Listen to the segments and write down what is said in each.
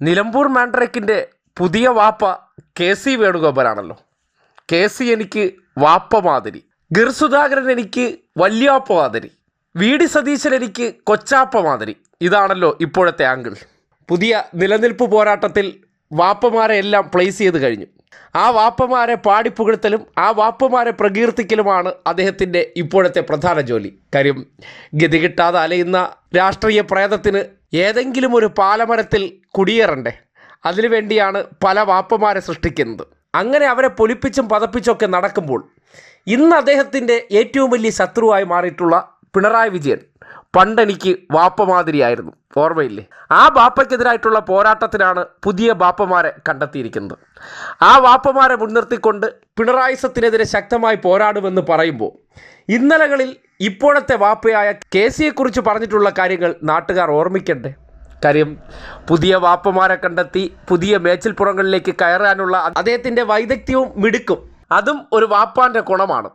നിലമ്പൂർ മാൻഡ്രേക്കിന്റെ പുതിയ വാപ്പ കെ സി വേണുഗോപാലാണല്ലോ. കെ സി എനിക്ക് വാപ്പ മാതിരി. ഗിർ സുധാകരൻ എനിക്ക് വല്യാപ്പ മാതിരി. വി ഡി സതീശൻ എനിക്ക് കൊച്ചാപ്പ മാതിരി. ഇതാണല്ലോ ഇപ്പോഴത്തെ ആംഗിൾ. പുതിയ നിലനിൽപ്പ് പോരാട്ടത്തിൽ വാപ്പമാരെ എല്ലാം പ്ലേസ് ചെയ്ത് കഴിഞ്ഞു. ആ വാപ്പമാരെ പാടിപ്പുകഴ്ത്തലും ആ വാപ്പമാരെ പ്രകീർത്തിക്കലുമാണ് അദ്ദേഹത്തിന്റെ ഇപ്പോഴത്തെ പ്രധാന ജോലി. കാര്യം ഗതി കിട്ടാതെ അലയുന്ന രാഷ്ട്രീയ പ്രേതത്തിന് ഏതെങ്കിലും ഒരു പാലമരത്തിൽ കുടിയേറണ്ടേ? അതിനുവേണ്ടിയാണ് പല വാപ്പമാരെ സൃഷ്ടിക്കുന്നത്. അങ്ങനെ അവരെ പൊലിപ്പിച്ചും പതപ്പിച്ചൊക്കെ നടക്കുമ്പോൾ ഇന്ന് അദ്ദേഹത്തിന്റെ ഏറ്റവും വലിയ ശത്രുവായി മാറിയിട്ടുള്ള പിണറായി വിജയൻ പണ്ടെനിക്ക് വാപ്പ മാതിരിയായിരുന്നു. ഓർമ്മയില്ലേ? ആ ബാപ്പയ്ക്കെതിരായിട്ടുള്ള പോരാട്ടത്തിനാണ് പുതിയ ബാപ്പമാരെ കണ്ടെത്തിയിരിക്കുന്നത്. ആ വാപ്പമാരെ മുൻനിർത്തിക്കൊണ്ട് പിണറായിസത്തിനെതിരെ ശക്തമായി പോരാടുമെന്ന് പറയുമ്പോൾ ഇന്നലകളിൽ ഇപ്പോഴത്തെ വാപ്പയായ കെ സിയെക്കുറിച്ച് പറഞ്ഞിട്ടുള്ള കാര്യങ്ങൾ നാട്ടുകാർ ഓർമ്മിക്കണ്ടേ? കാര്യം പുതിയ വാപ്പമാരെ കണ്ടെത്തി പുതിയ മേച്ചിൽപ്പുറങ്ങളിലേക്ക് കയറാനുള്ള അദ്ദേഹത്തിന്റെ വൈദഗ്ധ്യവും മിടുക്കും. അതും ഒരു വാപ്പാന്റെ ഗുണമാണ്.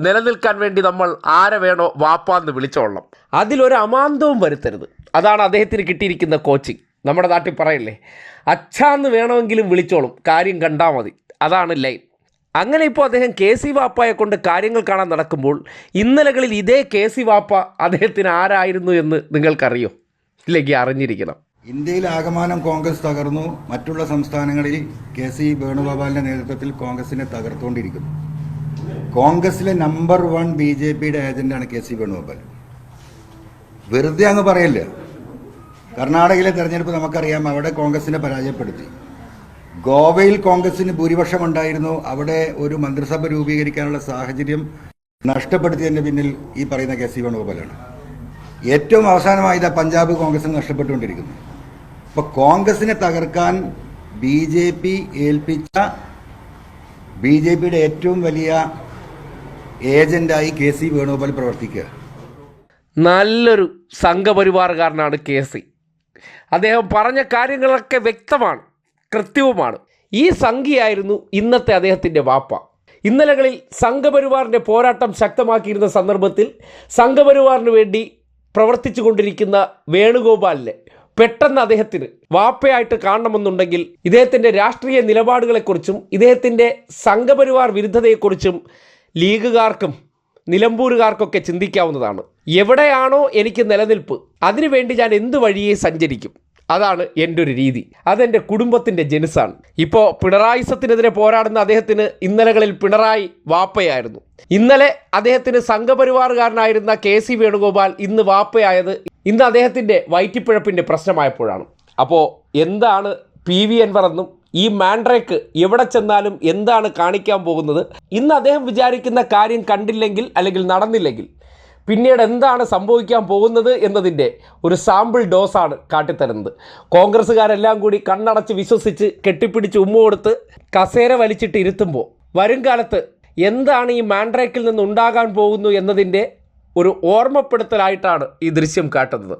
നിലനിൽക്കാൻ വേണ്ടി നമ്മൾ ആരെ വേണോ വാപ്പാന്ന് വിളിച്ചോളണം. അതിലൊരു അമാന്തവും വരുത്തരുത്. അതാണ് അദ്ദേഹത്തിന് കിട്ടിയിരിക്കുന്ന കോച്ചിങ് നമ്മുടെ നാട്ടിൽ പറയില്ലേ അച്ഛാന്ന് വേണമെങ്കിലും വിളിച്ചോളും കാര്യം കണ്ടാൽ മതി. അതാണ് ലൈൻ അങ്ങനെ ഇപ്പോൾ അദ്ദേഹം കെ സി വാപ്പയെ കൊണ്ട് കാര്യങ്ങൾ കാണാൻ നടക്കുമ്പോൾ ഇന്നലകളിൽ ഇതേ കെ സി വാപ്പ അദ്ദേഹത്തിന് ആരായിരുന്നു എന്ന് നിങ്ങൾക്കറിയോ? ഇല്ലെങ്കിൽ അറിഞ്ഞിരിക്കണം. ഇന്ത്യയിൽ ആകമാനം കോൺഗ്രസ് തകർന്നു. മറ്റുള്ള സംസ്ഥാനങ്ങളിൽ കെ സി വേണുഗോപാലിന്റെ നേതൃത്വത്തിൽ കോൺഗ്രസിനെ തകർത്തുകൊണ്ടിരിക്കുന്നു കോൺഗ്രസിലെ നമ്പർ വൺ ബി ജെ പിയുടെ ഏജന്റാണ് കെ സി വേണുഗോപാൽ. വെറുതെ അങ്ങ് പറയല്ല? കർണാടകയിലെ തെരഞ്ഞെടുപ്പ് നമുക്കറിയാം അവിടെ കോൺഗ്രസിനെ പരാജയപ്പെടുത്തി. ഗോവയിൽ കോൺഗ്രസിന് ഭൂരിപക്ഷം ഉണ്ടായിരുന്നു അവിടെ ഒരു മന്ത്രിസഭ രൂപീകരിക്കാനുള്ള സാഹചര്യം നഷ്ടപ്പെടുത്തിയതിന്റെ പിന്നിൽ ഈ പറയുന്ന കെ സി വേണുഗോപാലാണ്. ഏറ്റവും അവസാനമായത് പഞ്ചാബ് കോൺഗ്രസിന് നഷ്ടപ്പെട്ടുകൊണ്ടിരിക്കുന്നു. അപ്പോൾ കോൺഗ്രസിനെ തകർക്കാൻ ബി ജെ പി ഏൽപ്പിച്ച ബി ജെ പിയുടെ ഏറ്റവും വലിയ ഏജന്റായി കെ സി വേണുഗോപാൽ പ്രവർത്തിക്കുക. നല്ലൊരു സംഘപരിവാറുകാരനാണ് കെ സി. അദ്ദേഹം പറഞ്ഞ കാര്യങ്ങളൊക്കെ വ്യക്തമാണ് കൃത്യവുമാണ്. ഈ സംഖ്യയായിരുന്നു ഇന്നത്തെ അദ്ദേഹത്തിന്റെ വാപ്പ. ഇന്നലകളിൽ സംഘപരിവാറിന്റെ പോരാട്ടം ശക്തമാക്കിയിരുന്ന സന്ദർഭത്തിൽ സംഘപരിവാറിന് വേണ്ടി പ്രവർത്തിച്ചു കൊണ്ടിരിക്കുന്ന വേണുഗോപാലിനെ പെട്ടെന്ന് അദ്ദേഹത്തിന് വാപ്പയായിട്ട് കാണണമെന്നുണ്ടെങ്കിൽ ഇദ്ദേഹത്തിന്റെ രാഷ്ട്രീയ നിലപാടുകളെക്കുറിച്ചും ഇദ്ദേഹത്തിന്റെ സംഘപരിവാർ വിരുദ്ധതയെക്കുറിച്ചും ലീഗുകാർക്കും നിലമ്പൂരുകാർക്കൊക്കെ ചിന്തിക്കാവുന്നതാണ്. എവിടെയാണോ എനിക്ക് നിലനിൽപ്പ് അതിനുവേണ്ടി ഞാൻ എന്ത് വഴിയെ സഞ്ചരിക്കും? അതാണ് എന്റെ ഒരു രീതി. അതെന്റെ കുടുംബത്തിന്റെ ജനുസാണ്. ഇപ്പോൾ പിണറായിസത്തിനെതിരെ പോരാടുന്ന അദ്ദേഹത്തിന് ഇന്നലകളിൽ പിണറായി വാപ്പയായിരുന്നു. ഇന്നലെ അദ്ദേഹത്തിന് സംഘപരിവാറുകാരനായിരുന്ന കെ സി വേണുഗോപാൽ ഇന്ന് വാപ്പയായത് ഇന്ന് അദ്ദേഹത്തിന്റെ വയറ്റിപ്പിഴപ്പിന്റെ പ്രശ്നമായപ്പോഴാണ്. അപ്പോൾ എന്താണ് പി വി എൻവർ എന്നും ഈ മാൻഡ്രേക്ക് എവിടെ ചെന്നാലും എന്താണ് കാണിക്കാൻ പോകുന്നത്? ഇന്ന് അദ്ദേഹം വിചാരിക്കുന്ന കാര്യം കണ്ടില്ലെങ്കിൽ അല്ലെങ്കിൽ നടന്നില്ലെങ്കിൽ പിന്നീട് എന്താണ് സംഭവിക്കാൻ പോകുന്നത് എന്നതിന്റെ ഒരു സാമ്പിൾ ഡോസാണ് കാട്ടിത്തരുന്നത്. കോൺഗ്രസ്സുകാരെല്ലാം കൂടി കണ്ണടച്ച് വിശ്വസിച്ച് കെട്ടിപ്പിടിച്ച് ഉമ്മ കൊടുത്ത് കസേര വലിച്ചിട്ട് ഇരുത്തുമ്പോൾ വരും കാലത്ത് എന്താണ് ഈ മാൻഡ്രേക്കിൽ നിന്ന് ഉണ്ടാകാൻ പോകുന്നു എന്നതിന്റെ ഒരു ഓർമ്മപ്പെടുത്തലായിട്ടാണ് ഈ ദൃശ്യം കാട്ടുന്നത്.